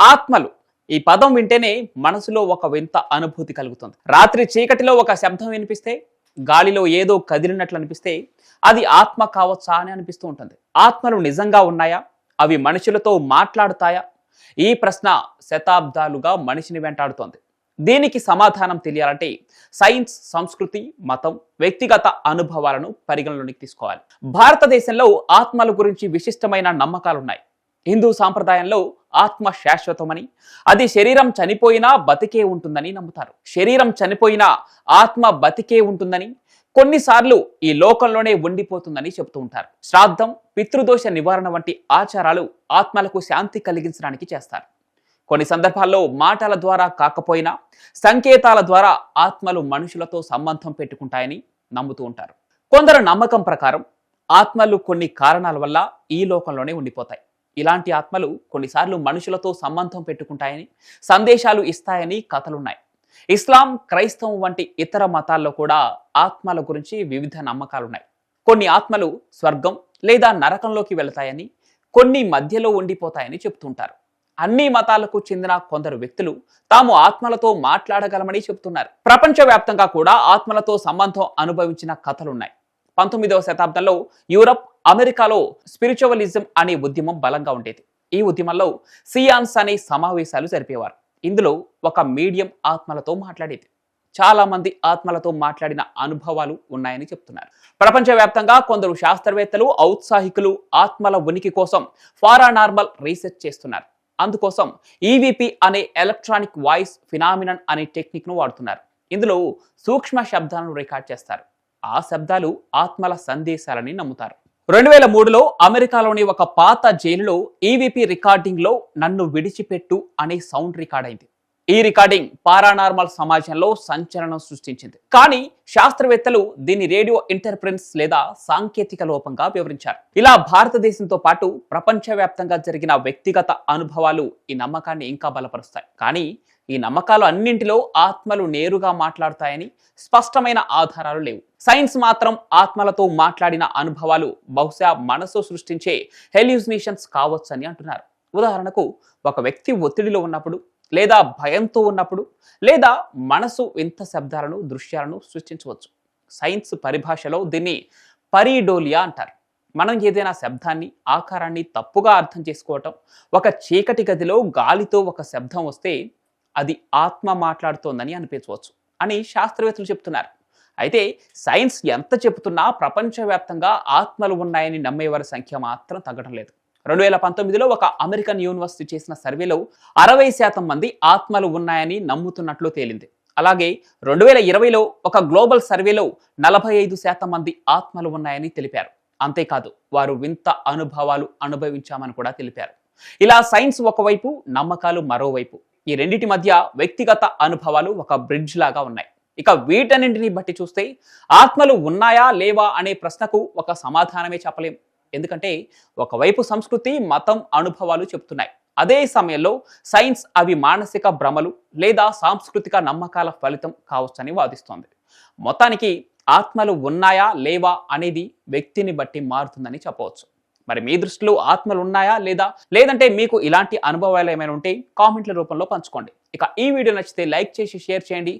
ఆత్మలు. ఈ పదం వింటేనే మనసులో ఒక వింత అనుభూతి కలుగుతుంది. రాత్రి చీకటిలో ఒక శబ్దం వినిపిస్తే గాలిలో ఏదో కదిలినట్లు అనిపిస్తే అది ఆత్మ కావచ్చా అని అనిపిస్తూ ఉంటుంది. ఆత్మలు నిజంగా ఉన్నాయా? అవి మనుషులతో మాట్లాడుతాయా? ఈ ప్రశ్న శతాబ్దాలుగా మనిషిని వెంటాడుతోంది. దీనికి సమాధానం తెలియాలంటే సైన్స్ సంస్కృతి మతం వ్యక్తిగత అనుభవాలను పరిగణలోనికి తీసుకోవాలి. భారతదేశంలో ఆత్మల గురించి విశిష్టమైన నమ్మకాలున్నాయి. హిందూ సాంప్రదాయంలో ఆత్మ శాశ్వతమని అది శరీరం చనిపోయినా బతికే ఉంటుందని నమ్ముతారు. శరీరం చనిపోయినా ఆత్మ బతికే ఉంటుందని కొన్నిసార్లు ఈ లోకంలోనే ఉండిపోతుందని చెబుతూ ఉంటారు. శ్రాద్ధం పితృదోష నివారణ వంటి ఆచారాలు ఆత్మలకు శాంతి కలిగించడానికి చేస్తారు. కొన్ని సందర్భాల్లో మాటల ద్వారా కాకపోయినా సంకేతాల ద్వారా ఆత్మలు మనుషులతో సంబంధం పెట్టుకుంటాయని నమ్ముతూ ఉంటారు. కొందరు నమ్మకం ప్రకారం ఆత్మలు కొన్ని కారణాల వల్ల ఈ లోకంలోనే ఉండిపోతాయి. ఇలాంటి ఆత్మలు కొన్నిసార్లు మనుషులతో సంబంధం పెట్టుకుంటాయని సందేశాలు ఇస్తాయని కథలున్నాయి. ఇస్లాం క్రైస్తవం వంటి ఇతర మతాల్లో కూడా ఆత్మల గురించి వివిధ నమ్మకాలున్నాయి. కొన్ని ఆత్మలు స్వర్గం లేదా నరకంలోకి వెళతాయని కొన్ని మధ్యలో ఉండిపోతాయని చెప్తుంటారు. అన్ని మతాలకు చెందిన కొందరు వ్యక్తులు తాము ఆత్మలతో మాట్లాడగలమని చెబుతున్నారు ప్రపంచవ్యాప్తంగా కూడా ఆత్మలతో సంబంధం అనుభవించిన కథలున్నాయి. పంతొమ్మిదవ శతాబ్దంలో యూరప్ అమెరికాలో స్పిరిచువలిజం అనే ఉద్యమం బలంగా ఉండేది. ఈ ఉద్యమంలో సియాన్స్ అనే సమావేశాలు జరిపేవారు. ఇందులో ఒక మీడియం ఆత్మలతో మాట్లాడేది. చాలా మంది ఆత్మలతో మాట్లాడిన అనుభవాలు ఉన్నాయని చెప్తున్నారు. ప్రపంచవ్యాప్తంగా కొందరు శాస్త్రవేత్తలు ఔత్సాహికులు ఆత్మల ఉనికి కోసం ఫారానార్మల్ రీసెర్చ్ చేస్తున్నారు. అందుకోసం ఈవిపి అనే ఎలక్ట్రానిక్ వాయిస్ ఫినామినన్ అనే టెక్నిక్ను వాడుతున్నారు. ఇందులో సూక్ష్మ శబ్దాలను రికార్డ్ చేస్తారు. ఆ శబ్దాలు ఆత్మల సందేశాలని నమ్ముతారు. రెండు వేల మూడులో అమెరికాలోని ఒక పాత జైలులో ఈవీపీ రికార్డింగ్లో నన్ను విడిచిపెట్టు అనే సౌండ్ రికార్డ్ అయింది. ఈ రికార్డింగ్ పారానార్మల్ సమాజంలో సంచలనం సృష్టించింది. కానీ శాస్త్రవేత్తలు దీన్ని రేడియో ఇంటర్ఫరెన్స్ లేదా సాంకేతిక లోపంగా వివరించారు. ఇలా భారతదేశంతో పాటు ప్రపంచవ్యాప్తంగా జరిగిన వ్యక్తిగత అనుభవాలు ఈ నమ్మకాన్ని ఇంకా బలపరుస్తాయి. కానీ ఈ నమ్మకాలు అన్నింటిలో ఆత్మలు నేరుగా మాట్లాడతాయని స్పష్టమైన ఆధారాలు లేవు. సైన్స్ మాత్రం ఆత్మలతో మాట్లాడిన అనుభవాలు బహుశా మనసు సృష్టించే హెల్యూజినేషన్స్ కావచ్చని అంటున్నారు. ఉదాహరణకు ఒక వ్యక్తి ఒత్తిడిలో ఉన్నప్పుడు లేదా భయంతో ఉన్నప్పుడు లేదా మనసు వింత శబ్దాలను దృశ్యాలను సృష్టించవచ్చు. సైన్స్ పరిభాషలో దీన్ని పరీడోలియా అంటారు. మనం ఏదైనా శబ్దాన్ని ఆకారాన్ని తప్పుగా అర్థం చేసుకోవటం ఒక చీకటి గదిలో గాలితో ఒక శబ్దం వస్తే అది ఆత్మ మాట్లాడుతోందని అనిపించవచ్చు అని శాస్త్రవేత్తలు చెప్తున్నారు. అయితే సైన్స్ ఎంత చెబుతున్నా ప్రపంచవ్యాప్తంగా ఆత్మలు ఉన్నాయని నమ్మేవారి సంఖ్య మాత్రం తగ్గడం లేదు. రెండు వేల పంతొమ్మిదిలో ఒక అమెరికన్ యూనివర్సిటీ చేసిన సర్వేలో అరవై శాతం మంది ఆత్మలు ఉన్నాయని నమ్ముతున్నట్లు తేలింది. అలాగే రెండు వేల ఇరవైలో ఒక గ్లోబల్ సర్వేలో నలభై ఐదు శాతం మంది ఆత్మలు ఉన్నాయని తెలిపారు. అంతేకాదు వారు వింత అనుభవాలు అనుభవించామని కూడా తెలిపారు. ఇలా సైన్స్ ఒకవైపు నమ్మకాలు మరోవైపు. ఈ రెండింటి మధ్య వ్యక్తిగత అనుభవాలు ఒక బ్రిడ్జ్ లాగా ఉన్నాయి. ఇక వీటన్నింటిని బట్టి చూస్తే ఆత్మలు ఉన్నాయా లేవా అనే ప్రశ్నకు ఒక సమాధానమే చెప్పలేం. ఎందుకంటే ఒకవైపు సంస్కృతి మతం అనుభవాలు చెప్తున్నాయి అదే సమయంలో సైన్స్ అవి మానసిక భ్రమలు లేదా సాంస్కృతిక నమ్మకాల ఫలితం కావచ్చని వాదిస్తోంది. మొత్తానికి ఆత్మలు ఉన్నాయా లేవా అనేది వ్యక్తిని బట్టి మారుతుందని చెప్పవచ్చు. మరి మీ దృష్టిలో ఆత్మలు ఉన్నాయా లేదా లేదంటే మీకు ఇలాంటి అనుభవాలు ఏమైనా ఉంటే కామెంట్ల రూపంలో పంచుకోండి. ఇక ఈ వీడియో నచ్చితే లైక్ చేసి షేర్ చేయండి.